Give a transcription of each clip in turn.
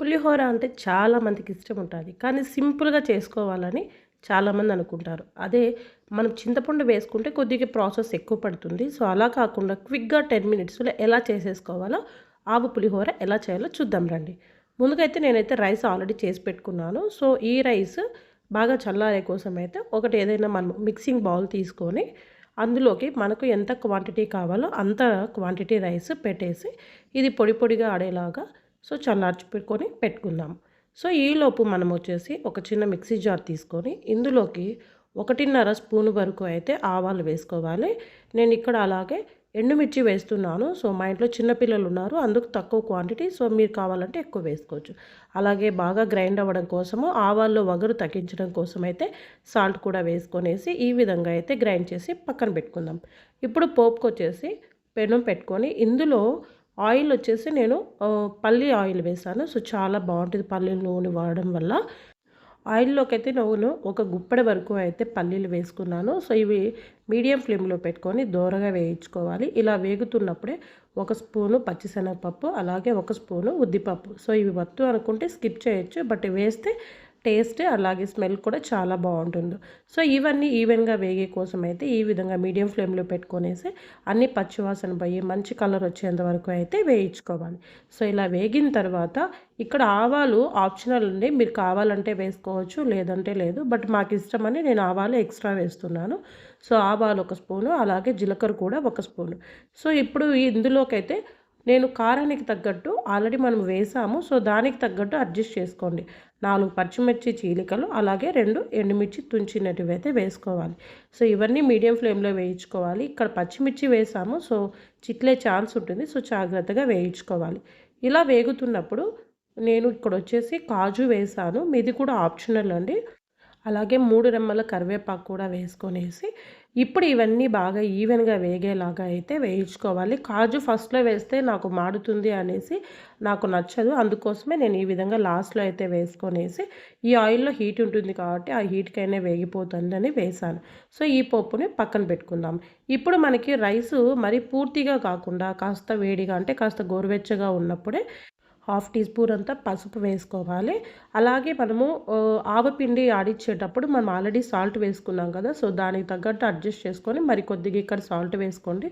పులిహోర అంటే చాలామందికి ఇష్టం ఉంటుంది. కానీ సింపుల్గా చేసుకోవాలని చాలామంది అనుకుంటారు. అదే మనం చింతపండు వేసుకుంటే కొద్దిగా ప్రాసెస్ ఎక్కువ పడుతుంది. సో అలా కాకుండా క్విక్గా టెన్ మినిట్స్లో ఎలా చేసేసుకోవాలో ఆవు పులిహోర ఎలా చేయాలో చూద్దాం రండి. ముందుకైతే నేనైతే రైస్ ఆల్రెడీ చేసి పెట్టుకున్నాను. సో ఈ రైస్ బాగా చల్లారే కోసం అయితే ఒకటి ఏదైనా మనం మిక్సింగ్ బౌల్ తీసుకొని అందులోకి మనకు ఎంత క్వాంటిటీ కావాలో అంత క్వాంటిటీ రైస్ పెట్టేసి ఇది పొడి పొడిగా ఆడేలాగా సో చల్లార్చి పెట్టుకొని పెట్టుకుందాం. సో ఈలోపు మనం వచ్చేసి ఒక చిన్న మిక్సీ జార్ తీసుకొని ఇందులోకి ఒకటిన్నర స్పూన్ వరకు అయితే ఆవాలు వేసుకోవాలి. నేను ఇక్కడ అలాగే ఎండుమిర్చి వేస్తున్నాను. సో మా ఇంట్లో చిన్నపిల్లలు ఉన్నారు. అందుకు తక్కువ క్వాంటిటీ సో మీరు కావాలంటే ఎక్కువ వేసుకోవచ్చు. అలాగే బాగా గ్రైండ్ అవ్వడం కోసము ఆవాల్లో వగరు తగ్గించడం కోసం అయితే సాల్ట్ కూడా వేసుకొనేసి ఈ విధంగా అయితే గ్రైండ్ చేసి పక్కన పెట్టుకుందాం. ఇప్పుడు పోపుకొచ్చేసి పెనం పెట్టుకొని ఇందులో ఆయిల్ వచ్చేసి నేను పల్లి ఆయిల్ వేసాను. సో చాలా బాగుంటుంది పల్లి నూనె వాడడం వల్ల. ఆయిల్లోకి అయితే నేను ఒక గుప్పడి వరకు అయితే పల్లీలు వేసుకున్నాను. సో ఇవి మీడియం ఫ్లేమ్లో పెట్టుకొని దూరగా వేయించుకోవాలి. ఇలా వేగుతున్నప్పుడే ఒక స్పూను పచ్చిశనగపప్పు అలాగే ఒక స్పూను ఉద్దిపప్పు. సో ఇవి వద్దు అనుకుంటే స్కిప్ చేయొచ్చు. బట్ వేస్తే టేస్ట్ అలాగే స్మెల్ కూడా చాలా బాగుంటుంది. సో ఇవన్నీ ఈవెన్గా వేగే కోసం అయితే ఈ విధంగా మీడియం ఫ్లేమ్లో పెట్టుకొనేసి అన్ని పచ్చివాసన పోయి మంచి కలర్ వచ్చేంత వరకు అయితే వేయించుకోవాలి. సో ఇలా వేగిన తర్వాత ఇక్కడ ఆవాలు ఆప్షనల్ ఉంది మీరు కావాలంటే వేసుకోవచ్చు లేదంటే లేదు. బట్ మాకు ఇష్టమని నేను ఆవాలు ఎక్స్ట్రా వేస్తున్నాను. సో ఆవాలు ఒక స్పూను అలాగే జీలకర్ర కూడా ఒక స్పూను. సో ఇప్పుడు ఇందులోకైతే నేను కారానికి తగ్గట్టు ఆల్రెడీ మనం వేసాము సో దానికి తగ్గట్టు అడ్జస్ట్ చేసుకోండి. నాలుగు పచ్చిమిర్చి చీలికలు అలాగే రెండు ఎండుమిర్చి తుంచినటివి అయితే వేసుకోవాలి. సో ఇవన్నీ మీడియం ఫ్లేమ్లో వేయించుకోవాలి. ఇక్కడ పచ్చిమిర్చి వేసాము సో చిట్లే ఛాన్స్ ఉంటుంది సో జాగ్రత్తగా వేయించుకోవాలి. ఇలా వేగుతున్నప్పుడు నేను ఇక్కడ వచ్చేసి కాజు వేసాను మీది కూడా ఆప్షనల్ అండి. అలాగే మూడు రెమ్మల కరివేపాకు కూడా వేసుకొనేసి ఇప్పుడు ఇవన్నీ బాగా ఈవెన్గా వేగేలాగా అయితే వేయించుకోవాలి. కాజు ఫస్ట్లో వేస్తే నాకు మాడుతుంది అనేసి నాకు నచ్చదు. అందుకోసమే నేను ఈ విధంగా లాస్ట్లో అయితే వేసుకొనేసి ఈ ఆయిల్లో హీట్ ఉంటుంది కాబట్టి ఆ హీట్కైనా అని వేసాను. సో ఈ పప్పుని పక్కన పెట్టుకుందాం. ఇప్పుడు మనకి రైసు మరి పూర్తిగా కాకుండా కాస్త వేడిగా అంటే కాస్త గోరువెచ్చగా ఉన్నప్పుడే హాఫ్ టీ స్పూన్ అంతా పసుపు వేసుకోవాలి. అలాగే మనము ఆవపిండి ఆడిచ్చేటప్పుడు మనం ఆల్రెడీ సాల్ట్ వేసుకున్నాం కదా సో దానికి తగ్గట్టు అడ్జస్ట్ చేసుకొని మరి కొద్దిగా ఇక్కడ సాల్ట్ వేసుకోండి.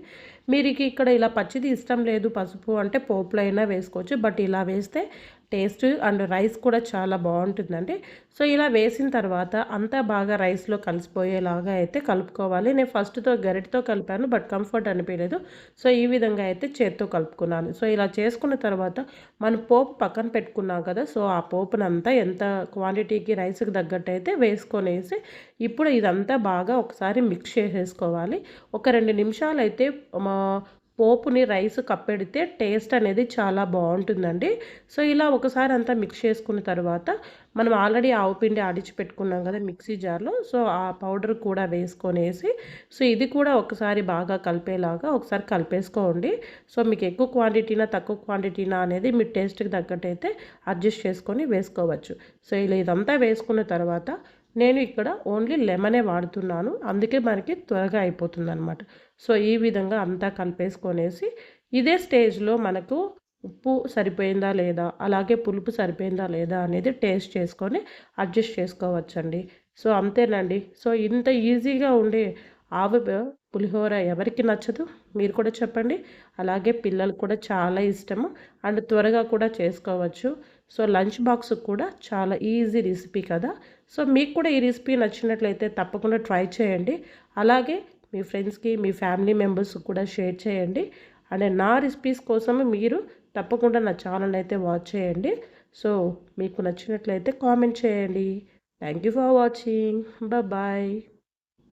మీరు ఇక్కడ ఇలా పచ్చిది ఇష్టం లేదు పసుపు అంటే పోపులైనా అయినా వేసుకోవచ్చు బట్ ఇలా వేస్తే టేస్ట్ అండ్ రైస్ కూడా చాలా బాగుంటుందండి. సో ఇలా వేసిన తర్వాత అంతా బాగా రైస్లో కలిసిపోయేలాగా అయితే కలుపుకోవాలి. నేను ఫస్ట్తో గరిటితో కలిపాను బట్ కంఫర్ట్ అనిపించలేదు. సో ఈ విధంగా అయితే చేత్తో కలుపుకున్నాను. సో ఇలా చేసుకున్న తర్వాత మనం పోపు పక్కన పెట్టుకున్నాం కదా సో ఆ పోపునంతా ఎంత క్వాంటిటీకి రైస్కి తగ్గట్టు అయితే వేసుకొనేసి ఇప్పుడు ఇదంతా బాగా ఒకసారి మిక్స్ చేసేసుకోవాలి. ఒక రెండు నిమిషాలు అయితే పోపుని రైస్ కప్పెడితే టేస్ట్ అనేది చాలా బాగుంటుందండి. సో ఇలా ఒకసారి అంతా మిక్స్ చేసుకున్న తర్వాత మనం ఆల్రెడీ ఆవు పిండి ఆడిచి పెట్టుకున్నాం కదా మిక్సీ జార్లో. సో ఆ పౌడర్ కూడా వేసుకొనేసి సో ఇది కూడా ఒకసారి బాగా కలిపేలాగా ఒకసారి కలిపేసుకోండి. సో మీకు ఎక్కువ క్వాంటిటీనా తక్కువ క్వాంటిటీనా అనేది మీ టేస్ట్కి తగ్గట్టు అయితే అడ్జస్ట్ చేసుకొని వేసుకోవచ్చు. సో ఇలా ఇదంతా వేసుకున్న తర్వాత నేను ఇక్కడ ఓన్లీ లెమనే వాడుతున్నాను. అందుకే మనకి త్వరగా అయిపోతుంది అనమాట సో ఈ విధంగా అంతా కలిపేసుకొనేసి ఇదే స్టేజ్లో మనకు ఉప్పు సరిపోయిందా లేదా అలాగే పులుపు సరిపోయిందా లేదా అనేది టేస్ట్ చేసుకొని అడ్జస్ట్ చేసుకోవచ్చండి. సో అంతేనండి. సో ఇంత ఈజీగా ఉండే ఆవు పులిహోర ఎవరికి నచ్చదు మీరు కూడా చెప్పండి. అలాగే పిల్లలకు కూడా చాలా ఇష్టము. అండ్ త్వరగా కూడా చేసుకోవచ్చు. సో లంచ్ బాక్స్ కూడా చాలా ఈజీ రెసిపీ కదా. సో మీకు కూడా ఈ రెసిపీ నచ్చినట్లయితే తప్పకుండా ట్రై చేయండి. అలాగే మీ ఫ్రెండ్స్కి మీ ఫ్యామిలీ మెంబర్స్ కూడా షేర్ చేయండి. అండ్ నా రెసిపీస్ కోసం మీరు తప్పకుండా నా ఛానల్ అయితే వాచ్ చేయండి. సో మీకు నచ్చినట్లయితే కామెంట్ చేయండి. Thank you for watching. Bye.